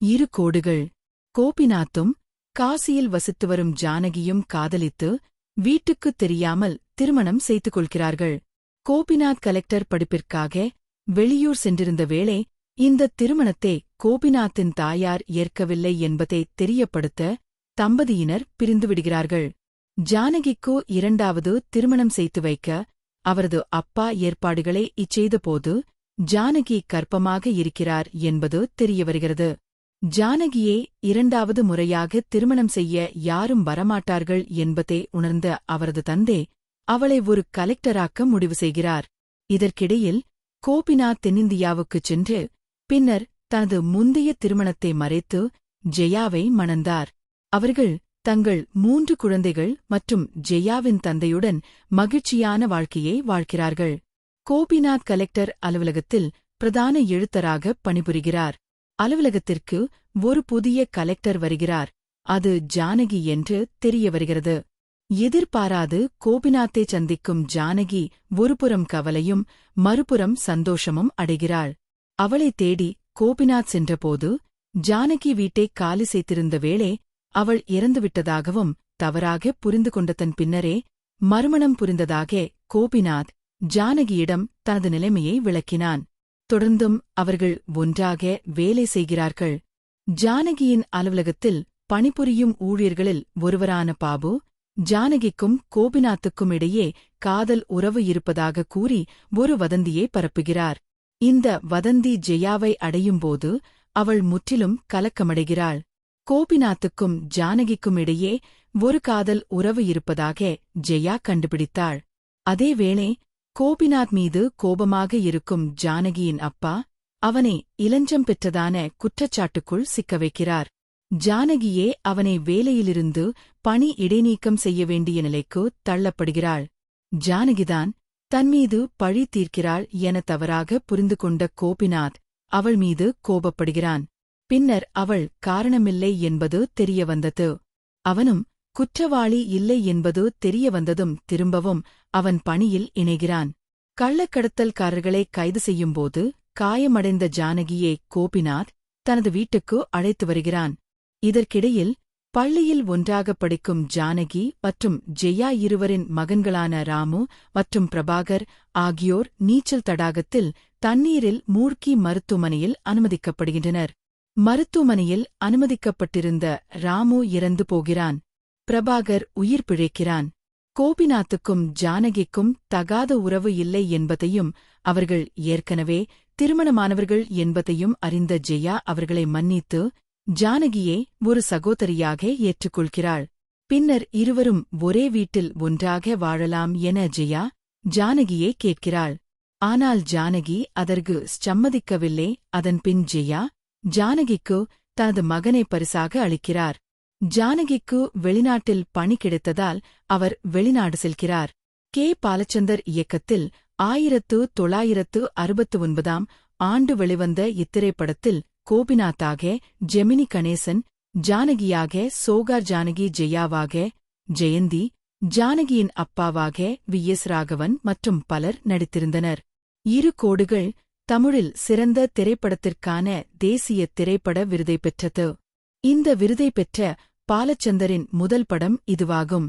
இரு கோடுகள். கோபிநாத்தும் காசியில் வசித்து வரும் ஜானகியும் காதலித்து வீட்டுக்குத் தெரியாமல் திருமணம் செய்து கொள்கிறார்கள் கோபிநாத் கலெக்டர் படிப்பிற்காக வெளியூர் சென்றிருந்த வேளை இந்த திருமணத்தை கோபிநாத்தின் தாயார் ஏற்கவில்லை என்பதை தெரியப்படுத்த தம்பதியினர் பிரிந்துவிடுகிறார்கள். ஜானகிக்கு இரண்டாவது திருமணம் செய்து வைக்க அவரது அப்பா ஏற்பாடுகளை இச்செய்தபோது ஜானகி கற்பமாக இருக்கிறார் என்பது தெரியவருகிறது. ஜானகியே இரண்டாவது முறையாக திருமணம் செய்ய யாரும் வரமாட்டார்கள் என்பதை உணர்ந்த அவரது தந்தை அவளை ஒரு கலெக்டராக்க முடிவு செய்கிறார். இதற்கிடையில் கோபிநாத் தென்னிந்தியாவுக்குச் சென்று பின்னர் தனது முந்தைய திருமணத்தை மறைத்து ஜெயாவை மணந்தார். அவர்கள் தங்கள் மூன்று குழந்தைகள் மற்றும் ஜெயாவின் தந்தையுடன் மகிழ்ச்சியான வாழ்க்கையை வாழ்கிறார்கள். கோபிநாத் கலெக்டர் அலுவலகத்தில் பிரதான எழுத்தராக பணிபுரிகிறார். அலுவலகத்திற்கு ஒரு புதிய கலெக்டர் வருகிறார். அது ஜானகி என்று தெரிய வருகிறது. எதிர்பாராது கோபிநாத்தை சந்திக்கும் ஜானகி ஒருபுறம் கவலையும் மறுபுறம் சந்தோஷமும் அடைகிறாள். அவளை தேடி கோபிநாத் சென்றபோது ஜானகி வீட்டை காலி செய்திருந்த வேளை அவள் இறந்துவிட்டதாகவும் தவறாக புரிந்து கொண்டதன் பின்னரே மறுமணம் புரிந்ததாக கோபிநாத் ஜானகியிடம் தனது நிலைமையை விளக்கினான். தொடர்ந்தும் அவர்கள் ஒன்றாக வேலை செய்கிறார்கள். ஜானகியின் அலுவலகத்தில் பணிபுரியும் ஊழியர்களில் ஒருவரான பாபு ஜானகிக்கும் கோபிநாத்துக்கும் இடையே காதல் உறவு இருப்பதாக கூறி ஒரு வதந்தியை பரப்புகிறார். இந்த வதந்தி ஜெயாவை அடையும்போது அவள் முற்றிலும் கலக்கமடைகிறாள். கோபிநாத்துக்கும் ஜானகிக்கும் இடையே ஒரு காதல் உறவு இருப்பதாக ஜெயா கண்டுபிடித்தாள். அதேவேளை கோபிநாத் மீது கோபமாக இருக்கும் ஜானகியின் அப்பா அவனை இளஞ்சம் பெற்றதான குற்றச்சாட்டுக்குள் சிக்க வைக்கிறார் ஜானகியே அவனை வேலையிலிருந்து பணி இடைநீக்கம் செய்ய வேண்டிய நிலைக்கு தள்ளப்படுகிறாள். ஜானகிதான் தன்மீது பழி தீர்க்கிறாள் என தவறாக புரிந்து கொண்ட கோபிநாத் அவள் மீது கோபப்படுகிறான். பின்னர் அவள் காரணமில்லை என்பது தெரியவந்தது. அவனும் குற்றவாளி இல்லை என்பது தெரியவந்ததும் திரும்பவும் அவன் பணியில் இணைகிறான். கள்ளக்கடத்தல்காரர்களை கைது செய்யும்போது காயமடைந்த ஜானகியை கோபிநாத் தனது வீட்டுக்கு அழைத்து வருகிறான். இதற்கிடையில் பள்ளியில் ஒன்றாக படிக்கும் ஜானகி மற்றும் ஜெயா இருவரின் மகன்களான ராமு மற்றும் பிரபாகர் ஆகியோர் நீச்சல் தடாகத்தில் தண்ணீரில் மூழ்கி மருத்துவமனையில் அனுமதிக்கப்படுகின்றனர். மருத்துவமனையில் அனுமதிக்கப்பட்டிருந்த ராமு இறந்து போகிறான். பிரபாகர் உயிர் பிழைக்கிறான். கோபிநாத்துக்கும் ஜானகிக்கும் தகாத உறவு இல்லை என்பதையும் அவர்கள் ஏற்கனவே திருமணமானவர்கள் என்பதையும் அறிந்த ஜெயா அவர்களை மன்னித்து ஜானகியை ஒரு சகோதரியாக ஏற்றுக்கொள்கிறாள். பின்னர் இருவரும் ஒரே வீட்டில் ஒன்றாக வாழலாம் என ஜெயா ஜானகியை கேட்கிறாள். ஆனால் ஜானகி அதற்கு சம்மதிக்கவில்லை. அதன்பின் ஜெயா ஜானகிக்கு தனது மகனை பரிசாக அளிக்கிறார். ஜானகிக்கு வெளிநாட்டில் பணி கிடைத்ததால் அவர் வெளிநாடு செல்கிறார். கே. பாலச்சந்தர் இயக்கத்தில் ஆயிரத்து தொள்ளாயிரத்து அறுபத்து ஒன்பதாம் ஆண்டு வெளிவந்த இத்திரைப்படத்தில் கோபிநாத்தாக ஜெமினி கணேசன் ஜானகியாக சோகார் ஜானகி ஜெயாவாக ஜெயந்தி ஜானகியின் அப்பாவாக வி. எஸ். ராகவன் மற்றும் பலர் நடித்திருந்தனர். இரு கோடுகள் தமிழில் சிறந்த திரைப்படத்திற்கான தேசிய திரைப்பட விருதை பெற்றது. இந்த விருதை பெற்ற பாலச்சந்தரின் முதல் படம் இதுவாகும்.